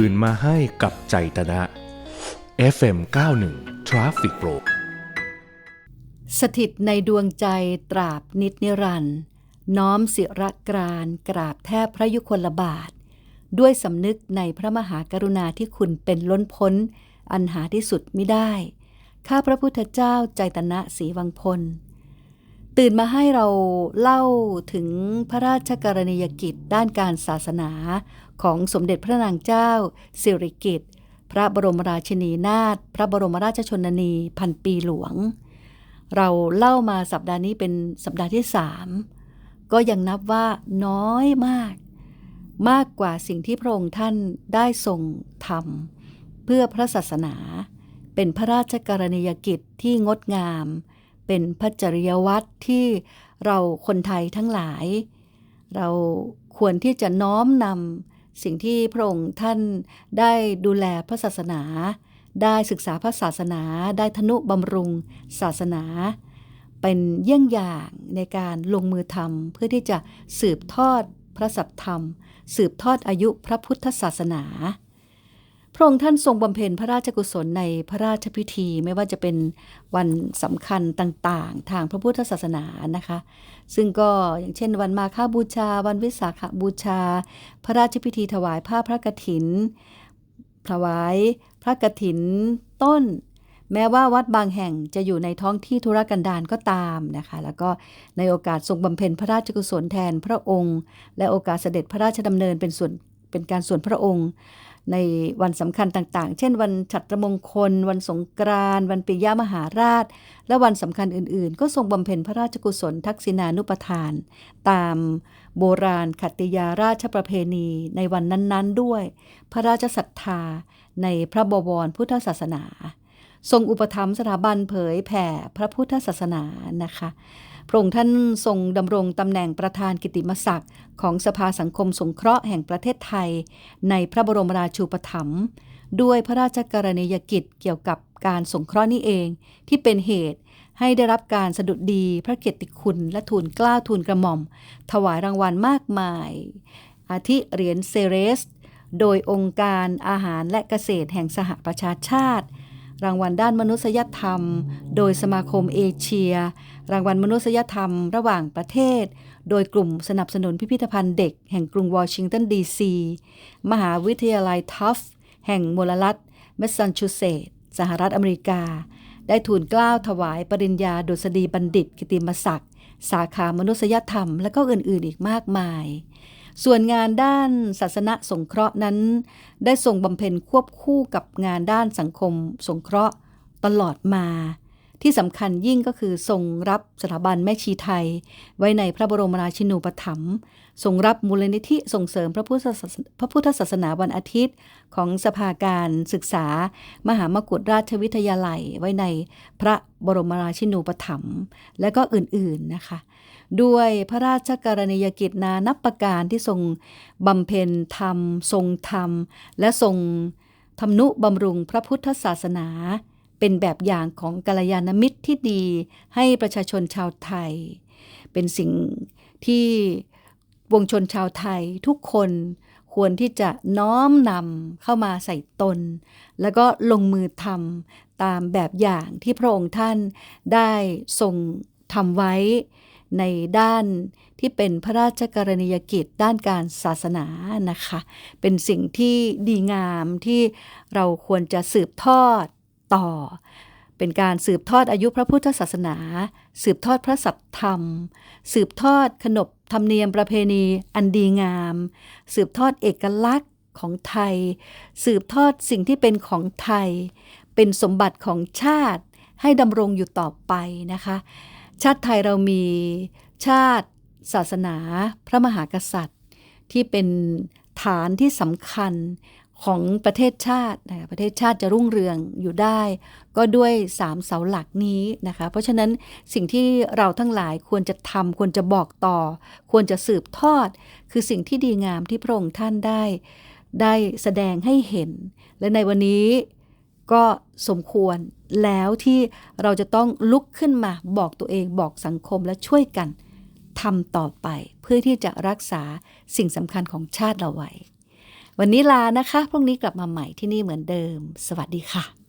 ตื่นมาให้กับใจตนะ FM 91 Traffic Pro สถิตในดวงใจตราบนิจนิรันด์น้อมศิรกรานกราบแทบพระยุคลบาท ด้วยสำนึกในพระมหากรุณาที่คุณเป็นล้นพ้น อันหาที่สุดไม่ได้ ข้าพระพุทธเจ้าใจตนะศรีวังพล ตื่นมาให้เราเล่าถึงพระราชกรณียกิจด้านการศาสนาของสมเด็จพระนางเจ้า สิริกิติ์พระบรมราชินีนาถพระบรมราชชนนีพันปีหลวง เราเล่ามาสัปดาห์นี้เป็นสัปดาห์ที่สามก็ยังนับว่าน้อยมาก มากกว่าสิ่งที่พระองค์ท่านได้ทรงทำเพื่อพระศาสนา เป็นพระราชกรณียกิจที่งดงาม เป็นพระจริยวัตรที่เราคนไทยทั้งหลาย เราควรที่จะน้อมนำสิ่งที่พระองค์ท่านได้ดูแลพระศาสนา ได้ศึกษาพระศาสนา ได้ทนุบำรุงศาสนา เป็นเยี่ยงอย่างในการลงมือทำเพื่อที่จะสืบทอดพระสัทธรรม สืบทอดอายุพระพุทธศาสนา พระองค์ท่านทรงบำเพ็ญพระราชกุศลในพระราชพิธีไม่ว่าจะเป็นวันสำคัญต่างๆ ทางพระพุทธศาสนานะคะ ซึ่งก็อย่างเช่น วันมาฆบูชา วันวิสาขบูชา พระราชพิธีถวายผ้าพระกฐิน ถวายพระกฐินต้น แม้ว่าวัดบางแห่งจะอยู่ในท้องที่ธุรกันดารก็ตามนะคะ แล้วก็ในโอกาสทรงบำเพ็ญพระราชกุศลแทนพระองค์ และโอกาสเสด็จพระราชดำเนินเป็นส่วนเป็นการส่วนพระองค์ ในวันสำคัญต่างๆ เช่น วันฉัตรมงคล วันสงกรานต์วันปิยมหาราช และวันสำคัญอื่นๆ ก็ทรงบำเพ็ญพระราชกุศลทักษิณานุปทาน ตามโบราณขัตติยาราชประเพณีในวันนั้นๆด้วย พระราชศรัทธาในพระบวรพุทธศาสนา ทรงอุปถัมภ์สถาบันเผยแผ่พระพุทธศาสนานะคะ พระองค์ท่านทรงดำรงตำแหน่งประธานกิติมศักดิ์ของสภาสังคมสงเคราะห์แห่งประเทศไทย ในพระบรมราชูปถัมภ์ด้วยพระราชกรณียกิจเกี่ยวกับการสงเคราะห์นี้เอง ที่เป็นเหตุให้ได้รับการสะดุดดีพระเกียรติคุณและทูลกล้าทูลกระหม่อม ถวายรางวัลมากมาย อาทิเหรียญเซเรส โดยองค์การอาหารและเกษตรแห่งสหประชาชาติ รางวัลด้านมนุษยธรรม โดยสมาคมเอเชีย รางวัลมนุษยธรรม ระหว่างประเทศ โดยกลุ่มสนับสนุนพิพิธภัณฑ์เด็กแห่งกรุงวอชิงตันดีซี มหาวิทยาลัยทัฟแห่งมลรัฐแมสซันชูเซตส์สหรัฐอเมริกา ได้ทูลเกล้าถวายปริญญาดุษฎีบัณฑิตกิติมศักดิ์ สาขามนุษยธรรม และก็อื่นๆอีกมากมาย ส่วนงานด้านศาสนสงเคราะห์นั้น ได้ทรงบำเพ็ญควบคู่กับงานด้านสังคมสงเคราะห์ตลอดมา ที่สำคัญยิ่งก็คือทรงรับสถาบันแม่ชีไทย ไว้ในพระบรมราชินูปถัมภ์ทรงรับมูลนิธิส่งเสริมพระพุทธศาสพระพุทธศาสนาวันอาทิตย์ ของสภาการศึกษา มหามกุฏราชวิทยาลัย ไว้ในพระบรมราชินูปถัมภ์และก็อื่นๆนะคะ ด้วยพระราชกรณียกิจนานับประการที่ทรงบำเพ็ญธรรม ทรงธรรม และทรงทำนุบำรุงพระพุทธศาสนา เป็นแบบอย่างของกัลยาณมิตรที่ดีให้ประชาชนชาวไทย เป็นสิ่งที่วงชนชาวไทยทุกคนควรที่จะน้อมนำเข้ามาใส่ตน แล้วก็ลงมือทำตามแบบอย่างที่พระองค์ท่านได้ทรงทำไว้ในด้านที่เป็นพระราชกรณียกิจด้านการศาสนานะคะ เป็นสิ่งที่ดีงามที่เราควรจะสืบทอด ต่อ เป็นการสืบทอดอายุพระพุทธศาสนา สืบทอดพระสัทธรรม สืบทอดขนบธรรมเนียมประเพณีอันดีงาม สืบทอดเอกลักษณ์ของไทย สืบทอดสิ่งที่เป็นของไทย เป็นสมบัติของชาติให้ดำรงอยู่ต่อไปนะคะ ชาติไทยเรามีชาติศาสนา พระมหากษัตริย์ ที่เป็นฐานที่สำคัญ ของประเทศชาตินะประเทศชาติจะรุ่งเรืองอยู่ได้ ก็ด้วยสามเสาหลักนี้นะคะเพราะฉะนั้นสิ่งที่เราทั้งหลายควรจะทำควรจะบอกต่อ ควรจะสืบทอด คือสิ่งที่ดีงามที่พระองค์ท่านได้ ได้แสดงให้เห็น และในวันนี้ก็สมควรแล้วที่เราจะต้องลุกขึ้นมาบอกตัวเองบอกสังคมและช่วยกันทำต่อไป เพื่อที่จะรักษาสิ่งสำคัญของชาติเราไว้ วันนี้ลานะคะ พรุ่งนี้กลับมาใหม่ที่นี่เหมือนเดิม สวัสดีค่ะ